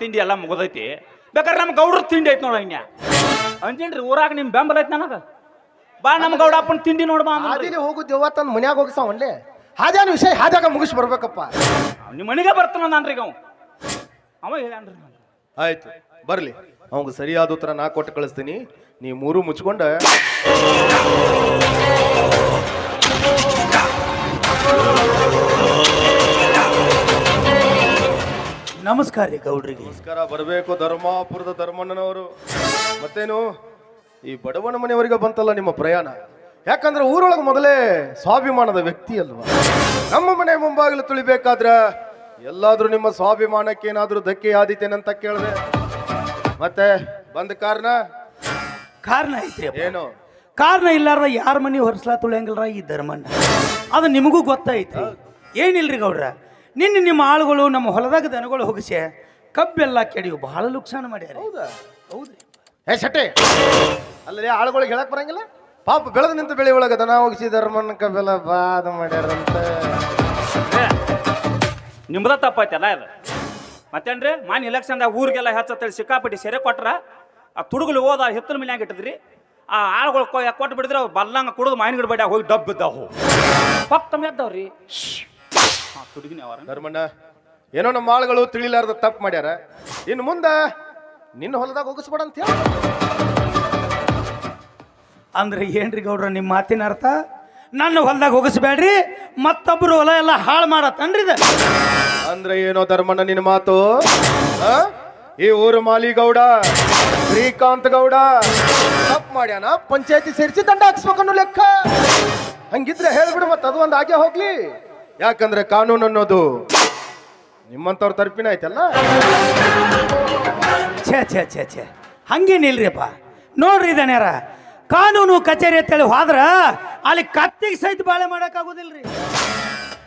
ತಿಂಡಿ ಎಲ್ಲ ಮುಗ್ದೈತಿ. ಬೇಕಾದ್ರೆ ನಮ್ಮ ಗೌಡ್ರ ತಿಂಡಿ ಐತಿ ನೋಡ ಇನ್ಯ ಅಂಜೇನ್ರಿ ಊರಾಗ ನಿಮ್ ಬೆಂಬಲ ಐತಿ ನನಗ. ಬಾ ನಮ್ಮ ಗೌಡಪ್ಪನ ತಿಂಡಿ ನೋಡಿ ಬಾ ಅಂದ್ರಿ. ಹಾದಿಲಿ ಹೋಗು ತಂದು ಮನ್ಯಾಗ ಹೋಗಿಸ ಒಳ್ಳೆ ಹಾದ್ಯಾನ ವಿಷಯ ಹಾದ್ಯಾಗ ಮುಗಿಸಿ ಬರ್ಬೇಕಪ್ಪ. ನಿಮ್ಮ ಮನೆಗೆ ಬರ್ತಾನ ನಾನ್ರಿ ಅವ. ಅವ ಹೇಳ್ಯಾನ್ರಿ ನಂಗೆ. ಆಯ್ತು ಬರ್ಲಿ. ಅವಂಗ ಸರಿಯಾದ ಉತ್ತರ ನಾ ಕೊಟ್ಟು ಕಳಿಸ್ತೀನಿ. ನೀ ಮೂರು ಮುಚ್ಕೊಂಡ. ನಮಸ್ಕಾರ ರೀ ಗೌಡ್ರಿಗೆ. ನಮಸ್ಕಾರ ಬರಬೇಕು ಧರ್ಮಾಪುರದ ಧರ್ಮಣ್ಣನವರು. ಮತ್ತೇನು ಈ ಬಡವನ ಮನೆಯವರಿಗೆ ಬಂತಲ್ಲ ನಿಮ್ಮ ಪ್ರಯಾಣ? ಯಾಕಂದ್ರೆ ಊರೊಳಗೆ ಮೊದಲೇ ಸ್ವಾಭಿಮಾನದ ವ್ಯಕ್ತಿ ಅಲ್ವಾ? ನಮ್ಮ ಮನೆ ಮುಂಬಾಗಿಲು ತುಳಿಬೇಕಾದ್ರೆ ಎಲ್ಲಾದ್ರೂ ನಿಮ್ಮ ಸ್ವಾಭಿಮಾನಕ್ಕೆ ಏನಾದ್ರೂ ಧಕ್ಕೆ ಆದಿತೇನಂತ ಕೇಳಿದೆ. ಮತ್ತೆ ಬಂದ ಕಾರಣ? ಕಾರಣ ಐತ್ರಿ ಅಪ್ಪ. ಏನು? ಕಾರಣ ಇಲ್ಲಾರ್ದ ಯಾರ ಮನೆ ಹೊರಸ್ಲಾ ತುಳಿಯಂಗಿಲ್ರ ಈ ಧರ್ಮಣ್ಣ? ಅದು ನಿಮಗೂ ಗೊತ್ತೈತಿ ಏನಿಲ್ರಿ ಗೌಡ್ರ? ನಿನ್ನೆ ನಿಮ್ಮ ಆಳುಗಳು ನಮ್ಮ ಹೊಲದಾಗ ದನಗಳು ಹೋಗಿಸಿ ಕಬ್ಬೆಲ್ಲ ಕೆಡಿಯು ಬಹಳ ನುಕ್ಸಾನ ಮಾಡ್ಯಾರ. ಹೌದಾ? ಹೌದ್ರಿ. ಏ ಸಟ್ಟೆ ಅಲ್ಲೇ ಆಳುಗಳಿಗೆ ಹೇಳಕ್ ಬರಂಗಿಲ್ಲ? ಪಾಪ ಬೆಳೆದು ನಿಂತ ಬೆಳೆ ಒಳಗ ದನ ಹೋಗಿಸಿ ಧರ್ಮನ್ ಕಬ್ಬೆಲ್ಲ ಬಾದ ಮಾಡ್ಯಾರಂತ. ನಿಮ್ದ ತಪ್ಪೈತಲ್ಲ ಇದು ಮತ್ತೇನ್ರಿ ಮಾನ್ ಇಲೆಕ್ಷನ್ದಾಗ ಊರಿಗೆಲ್ಲ ಹೆಚ್ಚತ್ತೇಳಿ ಸಿಕ್ಕಾಪಟ್ಟಿ ಸೆರೆ ಕೊಟ್ರ ಆ ತುಡುಗಲು ಹೋದ ಹಿತ್ತಲ ಮನ್ಯಾಗ ಇಟ್ಟಿದ್ರಿ ಆ ಆಳುಗಳು ಕೊಟ್ಟು ಬಿಡಿದ್ರೆ ಅವು ಬಲ್ಲಂಗ ಕುಡಿದು ಮಾವಿನ ಗಿಡ ಬಡ್ಯಾಗ ಹೋಗಿ ಡಬ್ ಬಿದ್ದಾವು ಪಕ್ಕ ಎದ್ದವ್ರಿ. ಹಾ ತುಡುಗಿನ ಅವರ ಧರ್ಮಣ್ಣ ಏನೋ ನಮ್ಮ ಆಳುಗಳು ತಿಳಿಲಾರ್ದ ತಪ್ಪು ಮಾಡ್ಯಾರ. ಇನ್ನು ಮುಂದೆ ನಿನ್ನ ಹೊಲದಾಗ ಹೋಗಿಸ್ಬೇಡ ಅಂತ ಹೇಳಿ. ಅಂದ್ರೆ ಏನ್ರಿ ಗೌಡ್ರ ನಿಮ್ಮ ಮಾತಿನ ಅರ್ಥ? ನನ್ನ ಹೊಲದಾಗ ಹೋಗಿಸ್ಬೇಡ್ರಿ ಮತ್ತೊಬ್ರು ಹೊಲ ಎಲ್ಲ ಹಾಳು ಮಾಡತ್ತನ್ರಿ ಇದು. ಅಂದ್ರೆ ಏನೋ ಧರ್ಮಣ್ಣ ನಿನ್ನ ಮಾತು? ಆ? ಈ ಊರು ಮಾಲಿಗೌಡ ಶ್ರೀಕಾಂತ್ ಗೌಡ ತಪ್ಪು ಮಾಡ್ಯಾನ? ಪಂಚಾಯತಿ ಸೇರಿಸಿ ದಂಡ ಹಾಕ್ಸ್ಬೇಕನ್ನೋ ಲೆಕ್ಕ. ಹಂಗಿದ್ರೆ ಹೇಳ್ಬಿಡು ಮತ್ತೆ ಅದು ಒಂದು ಆಗ್ಯ ಹೋಗ್ಲಿ. ಯಾಕಂದ್ರೆ ಕಾನೂನು ಅನ್ನೋದು ನಿಮ್ಮಂತವ್ರ ತರ್ಪಿನ ಐತಲ್ಲ? ಛೇ ಛೇ ಛೇ ಛೇ. ಹಂಗೇನಿಲ್ರಿಪ್ಪ ನೋಡ್ರಿ ಇದನ್ಯಾರ ಕಾನೂನು ಕಚೇರಿ ಅಂತೇಳಿ ಹೋದ್ರ ಅಲ್ಲಿ ಕತ್ತಿಗೆ ಸಹಿತ ಬಾಳೆ ಮಾಡೋಕ್ಕಾಗೋದಿಲ್ರಿ.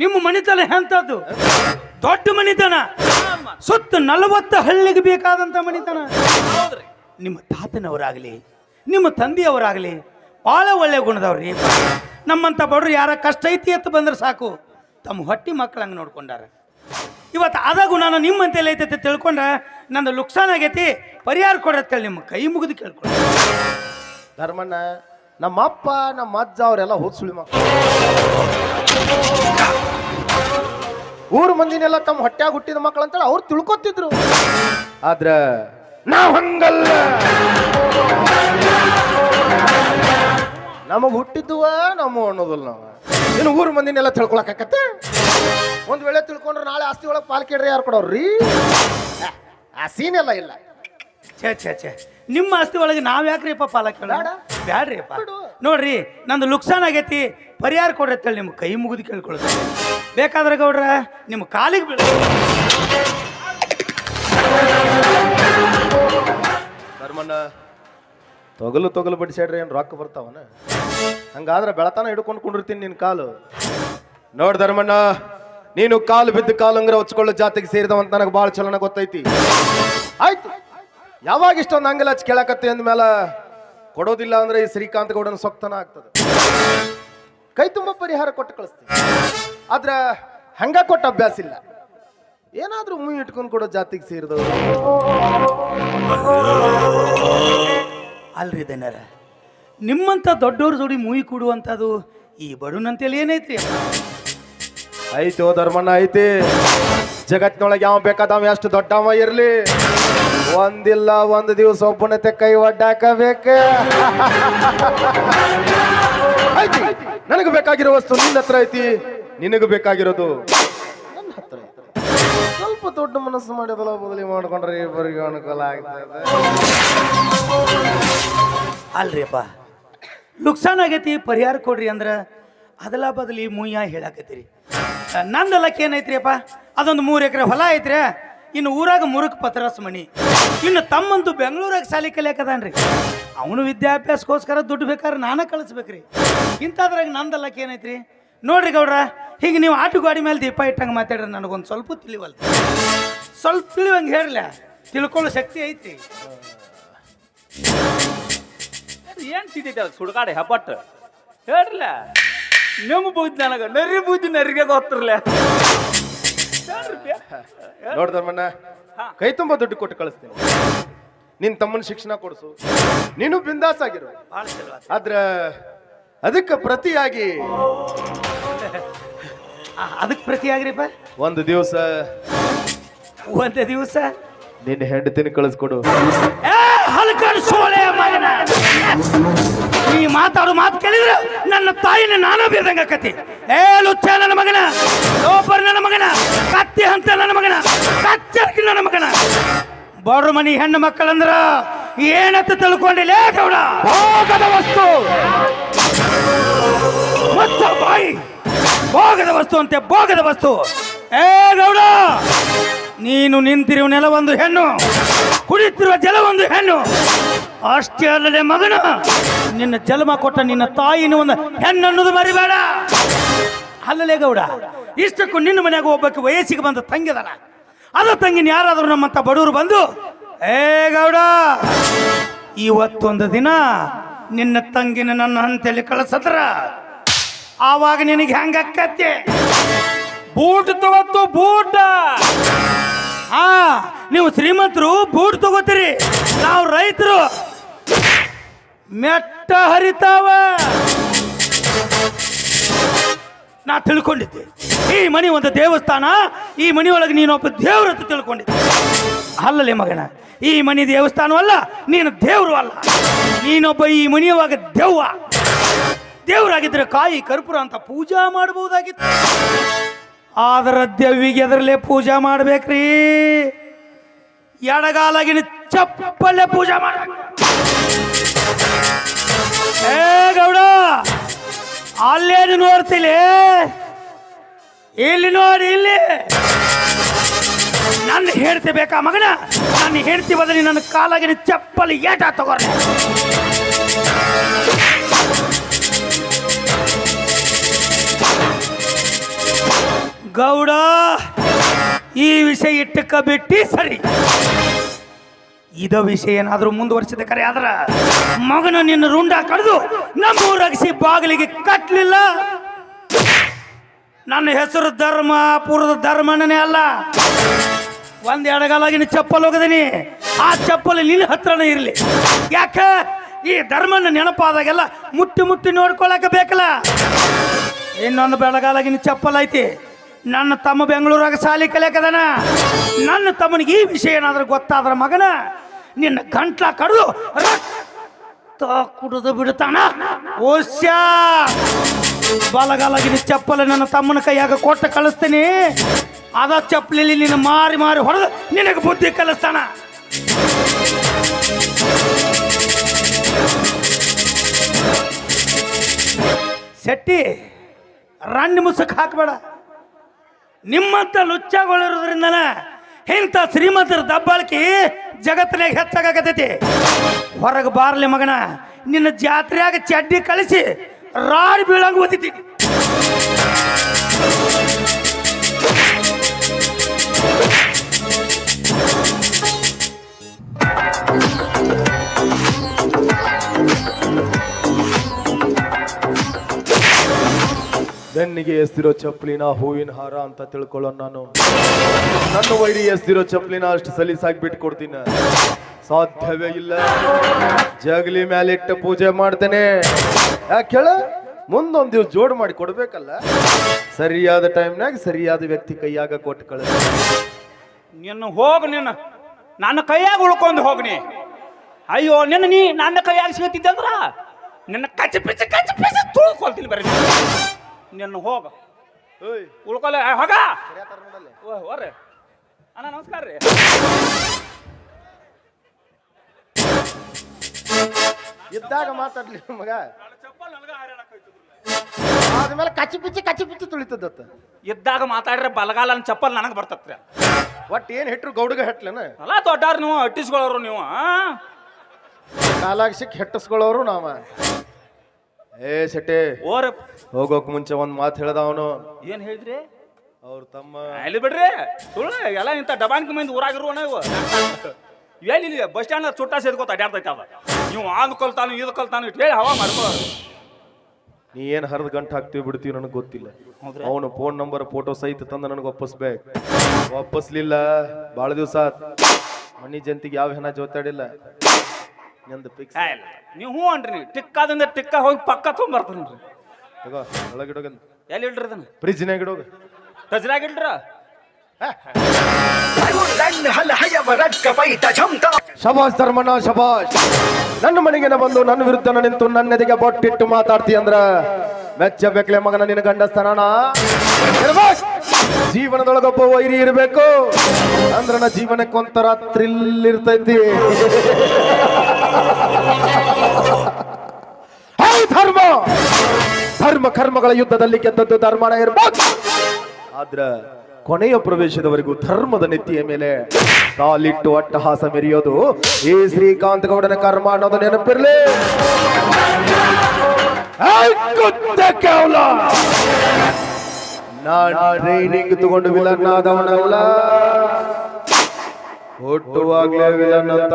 ನಿಮ್ಮ ಮನೆತನ ಎಂಥದ್ದು? ದೊಡ್ಡ ಮನಿತನ. ಸುತ್ತ ನಲವತ್ತು ಹಳ್ಳಿಗೆ ಬೇಕಾದಂಥ ಮನಿತನ. ನಿಮ್ಮ ತಾತನವರಾಗಲಿ, ನಿಮ್ಮ ತಂದೆಯವರಾಗಲಿ ಭಾಳ ಒಳ್ಳೆ ಗುಣದವ್ರಿ. ನಮ್ಮಂಥ ಬಡ್ರು ಯಾರ ಕಷ್ಟ ಐತಿ ಅಂತ ಬಂದ್ರೆ ಸಾಕು. ತಮ್ಮ ಹೊಟ್ಟಿ ಮಕ್ಕಳಂಗೆ ನೋಡ್ಕೊಂಡಾರ. ಇವತ್ತು ಅದ ನಾನು ನಿಮ್ಮಂತೆಲ್ಲ ಐತೆ ಅಂತ ತಿಳ್ಕೊಂಡ ನಂದು ಲುಕ್ಸಾನ್ ಆಗೈತಿ, ಪರಿಹಾರ ಕೊಡತ್ತೇಳಿ ನಿಮ್ಮ ಕೈ ಮುಗಿದು ಕೇಳ್ಕೊಂಡು. ಧರ್ಮಣ್ಣ ನಮ್ಮ ಅಪ್ಪ ನಮ್ಮ ಅಜ್ಜ ಅವರೆಲ್ಲ ಸುಳಿ ಮಕ್ಕಳು ಊರು ಮಂದಿನೆಲ್ಲ ತಮ್ಮ ಹೊಟ್ಯಾಗ ಹುಟ್ಟಿದ ಮಕ್ಕಳು ಅಂತೇಳಿ ಅವ್ರು ತಿಳ್ಕೊತಿದ್ರು. ಆದ್ರ ನಾವು ಹಂಗಲ್ಲ. ನಮಗ್ ಹುಟ್ಟಿದ್ದುವ ನಮ್ಮ ಅನ್ನೋದಿಲ್ಲ ನಾವು. ಇನ್ನು ಊರು ಮಂದಿನೆಲ್ಲ ತಿಳ್ಕೊಳಕತ್ತೆ ಒಂದ್ ವೇಳೆ ತಿಳ್ಕೊಂಡ್ರೆ ನಾಳೆ ಆಸ್ತಿ ಒಳಗೆ ಪಾಲ್ ಕೇಳ್ರಿ ಯಾರು ಕೊಡೋರ್ರಿ? ಆ, ಸೀನ್ ಎಲ್ಲ ಇಲ್ಲ. ಛೇ ಛೇ ಛೇ. ನಿಮ್ಮ ಆಸ್ತಿ ಒಳಗೆ ನಾವು ಯಾಕ್ರಿಪ್ಪ ಪಾಲ ಕೇಳ ಬೇಡ. ಬ್ಯಾಡ್ರಿಪ್ಪ ಬಿಡು. ನೋಡ್ರಿ ನಂದು ಲುಕ್ಸಾನ್ ಆಗೈತಿ. ಪರಿಹಾರ ಕೊಡ್ರಿ ಅಂತೇಳಿ ನಿಮ್ಮ ಕೈ ಮುಗಿದು ಕೇಳ್ಕೊಳ್ತೀನಿ ಬೇಕಾದ್ರೆ ಗೌಡ್ರ ನಿಮ್ಮ ಕಾಲಿಗೆ ಬೀಳ ಧರ್ಮಣ್ಣ ತೊಗಲು ತೊಗಲು ಬಡಿಸ್ಯಾಡ್ರಿ ಏನು ರೊಕ್ಕ ಬರ್ತಾವನ ಹಂಗಾದ್ರೆ ಬೆಳತನ ಹಿಡ್ಕೊಂಡು ಕುಂಡಿರ್ತೀನಿ ನಿನ್ನ ಕಾಲು. ನೋಡ್ ಧರ್ಮಣ್ಣ, ನೀನು ಕಾಲು ಬಿದ್ದು ಕಾಲಂಗ್ರ ಹೊಚ್ಕೊಳ್ಳೋ ಜಾತಿಗೆ ಸೇರಿದವಂತ ನನಗೆ ಭಾಳ ಚಲನ ಗೊತ್ತೈತಿ. ಆಯ್ತು. ಯಾವಾಗ ಇಷ್ಟೊಂದು ಹಂಗೆಲ್ಲ ಹಚ್ಚಿ ಕೇಳಕತ್ತೆ ಅಂದ್ಮೇಲೆ ಕೊಡೋದಿಲ್ಲ ಅಂದ್ರೆ ಈ ಶ್ರೀಕಾಂತ್ ಗೌಡನ ಸೊಕ್ತನ ಆಗ್ತದೆ. ಕೈ ತುಂಬ ಪರಿಹಾರ ಕೊಟ್ಟು ಕಳಿಸ್ತೀನಿ. ಆದ್ರೆ ಹಂಗ ಕೊಟ್ಟ ಅಭ್ಯಾಸ ಇಲ್ಲ. ಏನಾದ್ರೂ ಮುಯಿ ಇಟ್ಕೊಂಡು ಕೊಡೋ ಜಾತಿಗೆ ಸೇರಿದವರು. ಅಲ್ರಿ ದೇನರ ನಿಮ್ಮಂಥ ದೊಡ್ಡವ್ರ ಜೋಡಿ ಮೂಯಿ ಕೊಡುವಂಥದ್ದು ಈ ಬಡುನಂತೇಳಿ ಏನೈತ್ರಿ? ಐತೋ ಧರ್ಮಣ್ಣ ಐತಿ. ಜಗತ್ತಿನೊಳಗೆ ಯಾವ ಬೇಕಾದವ ಎಷ್ಟು ದೊಡ್ಡವ ಇರ್ಲಿ. ಒಂದಿಲ್ಲ, ಒಂದು ದಿವಸ ಒಬ್ಬನತೆ ಕೈ ಒಡ್ಡಾಕಬೇಕ. ನನಗೆ ಬೇಕಾಗಿರೋ ವಸ್ತು ನಿನ್ನ ಹತ್ರ ಐತಿ. ನಿನಗೆ ಬೇಕಾಗಿರೋದು ನನ್ನ ಐತಿ. ಸ್ವಲ್ಪ ದೊಡ್ಡ ಮನಸ್ಸು ಮಾಡಿದಲ್ಲ ಬದಲಿ ಮಾಡ್ಕೊಂಡ್ರೆ ಇಬ್ಬರಿಗೆ ಅನುಕೂಲ ಆಗ್ತದೆ. ಅಲ್ರಿಪ್ಪ. ನುಕ್ಸಾನ್ ಆಗೈತಿ, ಪರಿಹಾರ ಕೊಡ್ರಿ ಅಂದ್ರೆ ಅದಲ ಬದಲಿ ಮುಯ್ಯ ಹೇಳಾಕತ್ತಿರಿ. ನಂದ ಲಕ್ಕ ಏನೈತ್ರಿ ಅಪ್ಪ ಅದೊಂದು ಮೂರು ಎಕರೆ ಹೊಲ ಐತ್ರಿ, ಇನ್ನು ಊರಾಗ ಮುರುಕ್ ಪತ್ರಸ್ ಮಣಿ. ಇನ್ನು ತಮ್ಮಂತೂ ಬೆಂಗಳೂರಾಗ ಸಾಲಿ ಕಲಿಯಾಕದಾನ್ರಿ ಅವನು ವಿದ್ಯಾಭ್ಯಾಸಕ್ಕೋಸ್ಕರ ದುಡ್ಡು ಬೇಕಾದ್ರೆ ನಾನೇ ಕಳಿಸ್ಬೇಕ್ರಿ. ಇಂಥದ್ರಾಗ ಲಕ್ಕ ಏನೈತ್ರಿ? ನೋಡ್ರಿ ಗೌಡ್ರ ಹೀಗೆ ನೀವು ಆಟು ಗಾಡಿ ಮೇಲೆ ದೀಪ ಇಟ್ಟಂಗೆ ಮಾತಾಡ್ರಿ ನನಗೊಂದು ಸ್ವಲ್ಪ ತಿಳಿವಲ್ಲ ಸ್ವಲ್ಪ ತಿಳಿವಂಗೆ ಹೇಳಲ್ಲ. ತಿಳ್ಕೊಳ್ಳೋ ಶಕ್ತಿ ಐತಿ. ಏನು ತಿದ್ದೈತೆ ಅದು ಸುಡ್ಗಾಡೆ ಹಬ್ಬಟ್ ಹೇಳ್ರಲ್ಲ. ನಿಮ್ಮ ಬುದ್ಧಿ ನನಗೆ ನರಿ ಬುದ್ಧಿ ನರಿಗೆ ಗೊತ್ತಿರಲ್ಲ. ನೋಡ್ದ ಮಣ್ಣ. ಕೈ ತುಂಬ ದುಡ್ಡು ಕೊಟ್ಟು ಕಳಿಸ್ತೀನಿ. ನಿನ್ನ ತಮ್ಮನ ಶಿಕ್ಷಣ ಕೊಡಿಸು. ನೀನು ಬಿಂದಾಸ್ ಆಗಿರು. ಆದ್ರೆ ಅದಕ್ಕೆ ಪ್ರತಿಯಾಗಿ ಅದಕ್ಕೆ ಪ್ರತಿಯಾಗ್ರಿಪ್ಪ? ಒಂದು ದಿವಸ. ಒಂದು ದಿವಸ? ನಿನ್ನ ಹೆಂಡತಿನ ಕಳಿಸ್ಕೊಡು. ಸೋಳೆ ಮಗನ. ನೀ ಮಾತಾಡು ಮಾತು ಕೇಳಿದ್ರೆ ನನ್ನ ತಾಯಿನ ನಾನು ಬೀರ್ದಂಗ ಕತ್ತಿ ಏ ಲುಚ್ಚ ನನ್ನ ಮಗನ. ಲೋಪರ್ ನನ್ನ ಮಗನ. ಕತ್ತಿ ಅಂತ ನನ್ನ ಮಗನ. ಕಚ್ಚರ್ಕಿ ನನ್ನ ಮಗನ. ಬಡ್ರ ಮನಿ ಹೆಣ್ಣು ಮಕ್ಕಳಂದ್ರ ಏನತ್ತ ತಿಳ್ಕೊಂಡಿಲ್ಲ? ವಸ್ತು ಅಂತೆ ಭೋಗದ ವಸ್ತು. ಏ, ಗೌಡ! ನೀನು ನಿಂತಿರುವ ನೆಲ ಒಂದು ಹೆಣ್ಣು. ಕುಡಿತಿರುವ ಜಲ ಒಂದು ಹೆಣ್ಣು. ಅಷ್ಟೇ ಅಲ್ಲದೆ ಮಗನ, ನಿನ್ನ ಜನ್ಮ ಕೊಟ್ಟ ನಿನ್ನ ತಾಯಿನ ಒಂದು ಹೆಣ್ಣು ಅನ್ನೋದು ಮರಿಬೇಡ. ಅಲ್ಲಲೇ ಗೌಡ, ಇಷ್ಟಕ್ಕೂ ನಿನ್ನ ಮನೆಗೆ ಒಬ್ಬಕ್ಕೆ ವಯಸ್ಸಿಗೆ ಬಂದ ತಂಗಿದಲ್ಲ. ಅದು ತಂಗಿನ ಯಾರಾದರೂ ನಮ್ಮಂತ ಬಡವರು ಬಂದು, ಏ, ಗೌಡ, ಇವತ್ತೊಂದು ದಿನ ನಿನ್ನ ತಂಗಿನ ನನ್ನ ಅಂತೇಳಿ ಕಳಿಸದ್ರ? ಆವಾಗ ನಿನಗೆ ಹೆಂಗಕ್ಕತ್ತೆ ಬೂಟ್ ತಗೋತು ಬೂಟ. ಹಾ ನೀವು ಶ್ರೀಮಂತರು ಬೂಟ್ ತಗೋತೀರಿ. ನಾವು ರೈತರು. ಮೆಟ್ಟ ಹರಿತಾವ. ನಾ ತಿಳ್ಕೊಂಡಿದ್ದೆ. ಈ ಮನಿ ಒಂದು ದೇವಸ್ಥಾನ ಈ ಮನೆಯೊಳಗೆ ನೀನೊಬ್ಬ ದೇವ್ರಂತ ತಿಳ್ಕೊಂಡಿದ್ದೆ. ಅಲ್ಲಲೇ ಮಗನ ಈ ಮನಿ ದೇವಸ್ಥಾನವಲ್ಲ ನೀನು ದೇವರು ಅಲ್ಲ. ನೀನೊಬ್ಬ ಈ ಮನೆಯೊಳಗೆ ದೆವ್ವ. ದೇವರಾಗಿದ್ರೆ ಕಾಯಿ ಕರ್ಪೂರ ಅಂತ ಪೂಜಾ ಮಾಡಬಹುದಾಗಿತ್ತು. ಆದ್ರ ದೇವಿಗೆ ಅದರಲ್ಲೇ ಪೂಜಾ ಮಾಡ್ಬೇಕ್ರಿ. ಎಡಗಾಲಾಗಿನ ಚಪ್ಪಲ್ಲೇ ಪೂಜಾ ಏ ಗೌಡ ಅಲ್ಲೇನು ನೋಡ್ತಿಲಿ? ಇಲ್ಲಿ ನೋಡಿ, ಇಲ್ಲಿ. ನನ್ನ ಹೇಳ್ತಿ ಬೇಕಾ ಮಗನ? ನನ್ನ ಹೇಳ್ತಿ ಬದಲಿ ನನ್ನ ಕಾಲಾಗಿನ ಚಪ್ಪಲಿ ಏಟ ತಗೋರಿ ಗೌಡ, ಈ ವಿಷಯ ಇಟ್ಟಕ್ಕ ಬಿಟ್ಟಿ ಸರಿ. ಇದ ವಿಷಯ ಏನಾದರೂ ಮುಂದುವರಿಸಿದ ಕರೆ ಆದ್ರ, ಮಗನ ನಿನ್ನ ರುಂಡ ಕಡಿದು ನಮ್ಮ ಊರಗಿಸಿ ಬಾಗಿಲಿಗೆ ಕಟ್ಟಲಿಲ್ಲ ನನ್ನ ಹೆಸರು ಧರ್ಮ, ಪೂರ್ವದ ಧರ್ಮನೇ ಅಲ್ಲ. ಒಂದ್ ಎಡಗಾಲಾಗಿನ ಚಪ್ಪಲ್ ಹೋಗದೀನಿ. ಆ ಚಪ್ಪಲ್ ನಿನ್ನ ಹತ್ರನೇ ಇರಲಿ. ಯಾಕ? ಈ ಧರ್ಮನ ನೆನಪಾದಾಗೆಲ್ಲ ಮುಟ್ಟಿ ಮುಟ್ಟಿ ನೋಡ್ಕೊಳಕ ಬೇಕಲ್ಲ. ಇನ್ನೊಂದು ಬೆಳಗಾಲಾಗಿನ ಚಪ್ಪಲ್ ಐತಿ. ನನ್ನ ತಮ್ಮ ಬೆಂಗಳೂರಾಗ ಸಾಲಿ ಕಲಿಯಕದನ? ನನ್ನ ತಮ್ಮನಿಗೆ ಈ ವಿಷಯ ಏನಾದ್ರೂ ಗೊತ್ತಾದ್ರ ಮಗನ? ನಿನ್ನ ಗಂಟ್ಲ ಕಡ್ದು ರಕ್ತ ಕುಡಿದು ಬಿಡ್ತಾನ? ಓಶ್ಯ ಬಲಗಾಲಾಗಿನ ಚಪ್ಪಲ ನನ್ನ ತಮ್ಮನ ಕೈಯಾಗ ಕೊಟ್ಟು ಕಳಿಸ್ತೀನಿ. ಅದ ಚಪ್ಪಲಿ ನಿನ್ನ ಮಾರಿ ಮಾರಿ ಹೊಡೆದು ನಿನಗೆ ಬುದ್ಧಿ ಕಲಿಸ್ತಾನ. ಶೆಟ್ಟಿ, ರಣ್ಣ ಮುಸುಕ್ ಹಾಕಬೇಡ. ನಿಮ್ಮಂತ ಲುಚ್ಚಗಳಿರೋದ್ರಿಂದನ ಇಂಥ ಶ್ರೀಮಂತರ ದಬ್ಬಾಳಿಕೆ ಜಗತ್ತಿನಾಗ ಹೆಚ್ಚಾಗತೈತಿ ಹೊರಗೆ ಬಾರ್ಲಿ ಮಗನ, ನಿನ್ನ ಜಾತ್ರೆಯಾಗ ಚಡ್ಡಿ ಕಳಿಸಿ ರಾಡ್ ಬೀಳಂಗ ಓದಿದ್ದೀನಿ ಬೆನ್ನಿಗೆ ಎಸ್ತಿರೋ ಚಪ್ಪಲಿನ ಹೂವಿನ ಹಾರ ಅಂತ ತಿಳ್ಕೊಳ್ಳೋ ನಾನು. ನನ್ನ ವೈರಿ ಎಸ್ತಿರೋ ಚಪ್ಪಲಿನ ಅಷ್ಟು ಸಲೀಸಾಗಿ ಬಿಟ್ಟು ಕೊಡ್ತೀನಿ ಸಾಧ್ಯವೇ ಇಲ್ಲ. ಜಗಲಿ ಮ್ಯಾಲಿಟ್ಟು ಪೂಜೆ ಮಾಡ್ತೇನೆ. ಯಾಕೆ ಹೇಳ ಮುಂದೊಂದು ದಿವ್ಸ ಜೋಡ್ ಮಾಡಿ ಕೊಡ್ಬೇಕಲ್ಲ. ಸರಿಯಾದ ಟೈಮ್ನಾಗ ಸರಿಯಾದ ವ್ಯಕ್ತಿ ಕೈಯಾಗ ಕೊಟ್ಟು ಕಳ ನಿನ್ನ ಹೋಗ ನಿನ್ನ. ನನ್ನ ಕೈಯಾಗ ಉಳ್ಕೊಂಡು ಹೋಗ್ನಿ. ಅಯ್ಯೋ, ನಿನ್ನ ನೀ ನನ್ನ ಕೈಯಾಗ ಸಿಗತ್ತಿದ್ದಂದ್ರ ನಿನ್ನ ಕಚ್ಚ ಪಿಚ್ಚ ಕಚ್ಚ ಪಿಚ್ಚ ತುಳ್ಕೊಳ್ತೀನಿ ಬರೀ. ನಿನ್ನ ಹೋಗ. ಉಳ್ಕೊಲೆ ಏ, ಹೋಗ. ಓ ಹೋರ್ರಿ. ಅಣ್ಣ ನಮಸ್ಕಾರ ರೀ. ಇದ್ದಾಗ ಮಾತಾಡ್ಲಿ ಮಗ. ಆದ್ಮೇಲೆ ಕಚ್ಚಿ ಪಿಚ್ಚಿ ಕಚ್ಚಿ ಪಿಚ್ಚಿ ತುಳಿತದತ್ತ ಇದ್ದಾಗ ಮಾತಾಡ್ರೆ ಬಲಗಾಲ ಚಪ್ಪಲ್ ನನಗೆ ಬರ್ತತ್ರಿ ಒಟ್ಟು ಏನ್ ಹೆಟ್ರು ಗೌಡಗ ಹೆಟ್ಲೇನ? ಅಲ್ಲ ದೊಡ್ಡಾರ ನೀವು ಅಟ್ಟಿಸ್ಕೊಳ್ಳೋರು ನೀವು ಆ? ಕಾಲಾಗ ಸಿಕ್ ಹೆಟ್ಟಿಸ್ಕೊಳ್ಳೋರು ನಾವ. ಏ ಶೆಟ್ಟಿ ಓರ ಹೋಗೋಕ್ ಮುಂಚೆ ಒಂದ್ ಮಾತು ಹೇಳ್ದ ಅವನು. ಏನ್ ಹೇಳಿದ್ರಿ? ಅವ್ರ ತಮ್ಮ ಅಲ್ಲಿ ಬಿಡ್ರಿ. ಸುಳ್ಳು ಎಲ್ಲ ಇಂಥ ಡಬಾನ್ಕಿ ಮಂದಿ ಊರಾಗಿರುವ ಇವು ಎಲ್ಲಿ ಇಲ್ಲಿ ಬಸ್ ಸ್ಟ್ಯಾಂಡ್ ಸುಟ್ಟ ಸೇರ್ಕೋತ ಅಡ್ಯಾಡ್ತೈತ ಅವ. ನೀವು ಆದ್ ಕಲ್ತಾನು ಇದು ಕಲ್ತಾನು ಇಟ್ ಹೇಳಿ ಹವಾ ಮಾಡ್ಕೋ. ನೀ ಏನ್ ಹರಿದ ಗಂಟು ಹಾಕ್ತೀವಿ ಬಿಡ್ತೀವಿ ನನಗೆ ಗೊತ್ತಿಲ್ಲ. ಹೌದ್ರಾ? ಅವನು ಫೋನ್ ನಂಬರ್ ಫೋಟೋ ಸಹಿತ ತಂದ ನನಗೆ ವಾಪಸ್ಬೇಕು ವಾಪಸ್ಲಿಲ್ಲ ಭಾಳ ದಿವಸ ಮನಿ ಜಂತಿಗೆ ಯಾವ ಹೆಣ ಜೋತಾಡಿಲ್ಲ. ನಂದು ಫಿಕ್ಸ್ ಏ, ಇಲ್ಲ. ನೀವು ಹ್ಞೂ ಅನ್ರಿ ನೀವು. ಟಿಕ್ಕಾದಿಂದ ಟಿಕ್ಕ ಹೋಗಿ ಪಕ್ಕ ತೊಗೊಂಬರ್ತೀನಿ ರೀ. ತಗೋ ಒಳಗಿಡೋಗ ಎಲ್ಲಿ ಇಡ್ರಿ ಅದನ್ನ ಫ್ರಿಜ್ನಾಗ ಇಡೋಗ ಟಜ್ರಾಗ ಇಡ್ರ ಶಬಾಷ್ ಧರ್ಮನ ಶಬಾಷ್ ನನ್ನ ಮನೆಗೆ ಬಂದು ನನ್ನ ವಿರುದ್ಧ ನಿಂತು ನನ್ನ ಎದೆಗೆ ಬೊಟ್ಟಿಟ್ಟು ಮಾತಾಡ್ತಿ ಅಂದ್ರ ಮೆಚ್ಚಬೇಕಲೆ ಮಗನ ನಿನ್ನ ಗಂಡಸ್ತನಣ ಇರ್ಬೇಕು. ಜೀವನದೊಳಗೊಬ್ಬ ವೈರಿ ಇರಬೇಕು. ಅಂದ್ರ ನನ್ನ ಜೀವನಕ್ಕೆ ಒಂಥರ ಥ್ರಿಲ್ ಇರ್ತೈತಿ. ಧರ್ಮ! ಧರ್ಮ ಕರ್ಮಗಳ ಯುದ್ಧದಲ್ಲಿ ಗೆದ್ದದ್ದು ಧರ್ಮನ ಇರ್ಬೋದು. ಆದ್ರ ಕೊನೆಯ ಪ್ರವೇಶದವರೆಗೂ ಧರ್ಮದ ನೆತ್ತಿಯ ಮೇಲೆ ಕಾಲಿಟ್ಟು ಅಟ್ಟಹಾಸ ಮೆರೆಯೋದು ಈ ಶ್ರೀಕಾಂತ್ ಗೌಡನ ಕರ್ಮ ಅನ್ನೋದು ನೆನಪಿರ್ಲಿ. ನಾ ನಾನು ಟ್ರೈನಿಂಗ್ ತಗೊಂಡು ವಿಲನ್ ಆದವನಲ್ಲ. ಹುಟ್ಟುವಾಗ್ಲೇ ವಿಲನ್ ಅಂತ